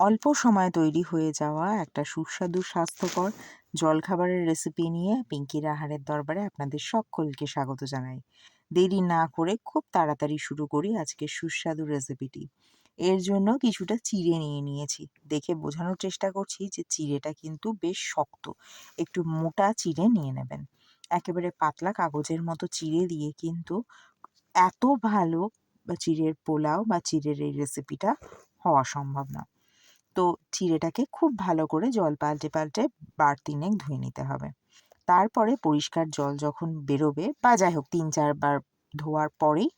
অল্প সময়ে তৈরি হয়ে যাওয়া একটা সুস্বাদু, স্বাস্থ্যকর জলখাবারের রেসিপি নিয়ে পিঙ্কির আহারের দরবারে আপনাদের সকলকে স্বাগত জানাই। দেরি না করে খুব তাড়াতাড়ি শুরু করি আজকের সুস্বাদু রেসিপিটি এর জন্য কিছুটা চিড়ে নিয়ে নিয়েছি। দেখে বোঝানোর চেষ্টা করছি যে চিড়েটা কিন্তু বেশ শক্ত। একটু মোটা চিড়ে নিয়ে নেবেন। একেবারে পাতলা কাগজের মতো চিড়ে দিয়ে কিন্তু এত ভালো চিড়ের পোলাও বা চিড়ের এই রেসিপিটা হওয়া সম্ভব না। তো চিড়েটাকে খুব ভালো করে জল পাল্টে পাল্টে বার তিনেক ধুয়ে নিতে হবে। তারপরে পরিষ্কার জল যখন বেরোবে বা যাই হোক তিন চারবার ধোয়ার পরেই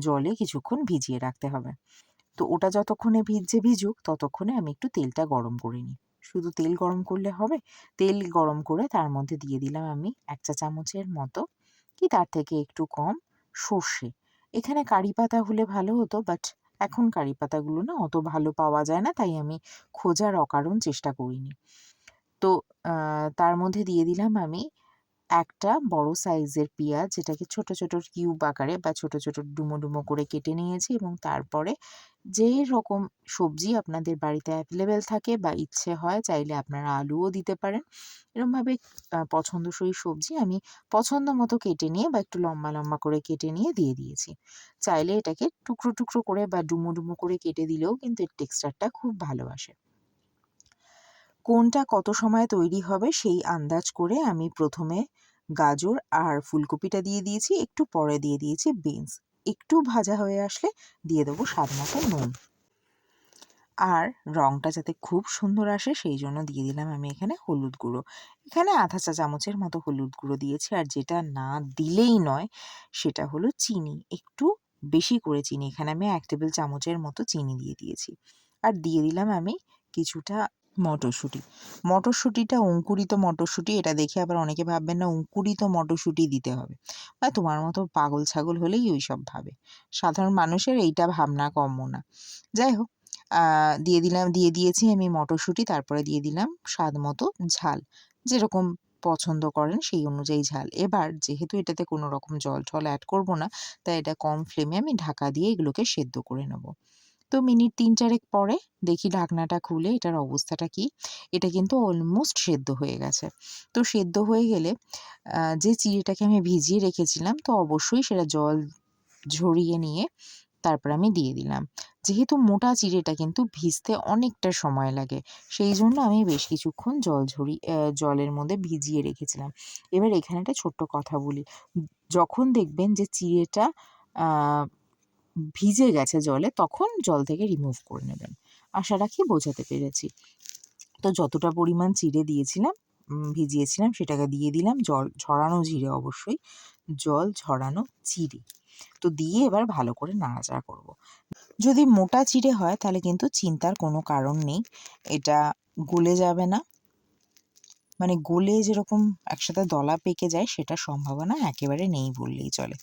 জলে কিছুক্ষণ ভিজিয়ে রাখতে হবে। তো ওটা যতক্ষণে ভিজছে ভিজুক ততক্ষণে আমি একটু তেলটা গরম করে নিই। শুধু তেল গরম করলে হবে, তেল গরম করে তার মধ্যে দিয়ে দিলাম আমি এক চা চামচের মতো, কি তার থেকে একটু কম সর্ষে। এখানে কারি পাতা হলে ভালো হতো বাট এখন কারি পাতাগুলো না অত ভালো পাওয়া যায় না, তাই আমি খোঁজার অকারণ চেষ্টা করিনি। তো তার মধ্যে দিয়ে দিলাম আমি একটা বড় সাইজের পেঁয়াজ যেটাকে ছোট ছোট কিউব আকারে বা ছোট ছোট ডুমো ডুমো করে কেটে নিয়েছি এবং তারপরে যে রকম সবজি আপনাদের বাড়িতে অ্যাভেলেবেল থাকে বা ইচ্ছে হয় চাইলে আপনারা আলুও দিতে পারেন। এরকমভাবে পছন্দসই সবজি আমি পছন্দ মতো কেটে নিয়ে বা একটু লম্বা লম্বা করে কেটে নিয়ে দিয়ে দিয়েছি। চাইলে এটাকে টুকরো টুকরো করে বা ডুমো ডুমো করে কেটে দিলেও কিন্তু এর টেক্সচারটা খুব ভালো আসে। কোনটা কত সময় তৈরি হবে সেই আন্দাজ করে আমি প্রথমে গাজর আর ফুলকপিটা দিয়ে দিয়েছি, একটু পরে দিয়ে দিয়েছি বিনস। একটু ভাজা হয়ে আসলে দিয়ে দেবো স্বাদ মতো নুন। আর রঙটা যাতে খুব সুন্দর আসে সেই জন্য দিয়ে দিলাম আমি এখানে হলুদ গুঁড়ো। এখানে আধা চা চামচের মতো হলুদ গুঁড়ো দিয়েছি আর যেটা না দিলেই নয় সেটা হলো চিনি। একটু বেশি করে চিনি। এখানে আমি এক টেবিল চামচের মতো চিনি দিয়ে দিয়েছি। আর দিয়ে দিলাম আমি কিছুটা মটরশুঁটি। মটরশুঁটিটা অঙ্কুরিত মটরশুঁটি, এটা দেখে আবার অনেকে ভাববেন না, অঙ্কুরিত মটরশুঁটি দিতে হবে। বা তোমার মতো পাগল ছাগল হলেই ওই সব ভাবে। সাধারণ মানুষের এইটা ভাবনা কম না। যাই হোক দিয়ে দিলাম, দিয়ে দিয়েছি আমি মটরশুঁটি, তারপরে দিয়ে দিলাম স্বাদ মতো ঝাল। যেরকম পছন্দ করেন সেই অনুযায়ী ঝাল। এবার যেহেতু এটাতে কোনো রকম জল টল অ্যাড করব না, তাই এটা কম ফ্লেমে আমি ঢাকা দিয়ে এগুলোকে সেদ্ধ করে নেব। তো মিনিট তিন চারেক পরে দেখি ঢাকনাটা খুলে এটার অবস্থাটা কি। এটা কিন্তু অলমোস্ট সেদ্ধ হয়ে গেছে। তো সেদ্ধ হয়ে গেলে যে চিড়েটাকে আমি ভিজিয়ে রেখেছিলাম, তো অবশ্যই সেটা জল ঝরিয়ে নিয়ে তারপর আমি দিয়ে দিলাম। যেহেতু মোটা চিড়েটা কিন্তু ভিজতে অনেকটা সময় লাগে, সেই জন্য আমি বেশ কিছুক্ষণ জল ঝরি জলের মধ্যে ভিজিয়ে রেখেছিলাম। এবার এখানে একটা ছোট্ট কথা বলি। যখন দেখবেন যে চিড়েটা ভিজে গেছে জলে, তখন জল থেকে রিমুভ করে নেবেন। আশা রাখি বোঝাতে পেরেছি। তো যতটা পরিমাণ চিড়ে দিয়েছিলাম ভিজিয়েছিলাম, সেটাকে দিয়ে দিলাম। জল ঝরানো জিরে অবশ্যই, জল ঝরানো চিড়ে। তো দিয়ে এবার ভালো করে নাড়াচাড়া করব। যদি মোটা চিড়ে হয়, তাহলে কিন্তু চিন্তার কোনো কারণ নেই। এটা গলে যাবে না। মানে গোলে যেরকম একসাথে দলা পেকে যায়, সেটা সম্ভাবনা একেবারে নেই বললেই চলে।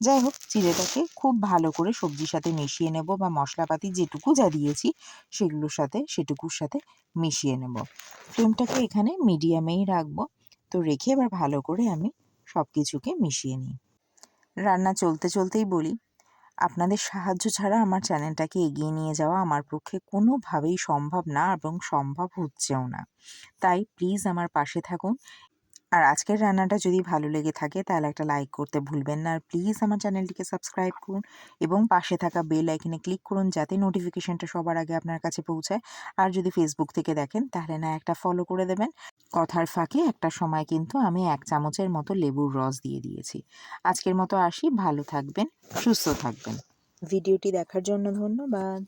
যাই হোক, চিড়েটাকে খুব ভালো করে সবজির সাথে মিশিয়ে নেব বা মশলাপাতি যেটুকু যা দিয়েছি, সেগুলোর সাথে, সেটুকুর সাথে মিশিয়ে নেব। ফ্লেমটাকে এখানে মিডিয়ামেই রাখব। তো রেখে এবার ভালো করে আমি সব কিছুকে মিশিয়ে নিই। রান্না চলতে চলতেই বলি আপনাদের সাহায্য ছাড়া আমার চ্যানেলটাকে এগিয়ে নিয়ে যাওয়া আমার পক্ষে কোনোভাবেই সম্ভব না এবং সম্ভব হচ্ছেও না। তাই প্লিজ আমার পাশে থাকুন। আর আজকের রান্নাটা যদি ভালো লেগে থাকে তাহলে একটা লাইক করতে ভুলবেন না। আর প্লিজ আমার চ্যানেলটিকে সাবস্ক্রাইব করুন এবং পাশে থাকা বেল আইকনে ক্লিক করুন যাতে নোটিফিকেশানটা সবার আগে আপনার কাছে পৌঁছায়। আর যদি ফেসবুক থেকে দেখেন তাহলে না একটা ফলো করে দেবেন। কথার ফাঁকে একটা সময় কিন্তু আমি এক চামচের মতো লেবুর রস দিয়ে দিয়েছি। আজকের মতো আসি, ভালো থাকবেন, সুস্থ থাকবেন। ভিডিওটি দেখার জন্য ধন্যবাদ।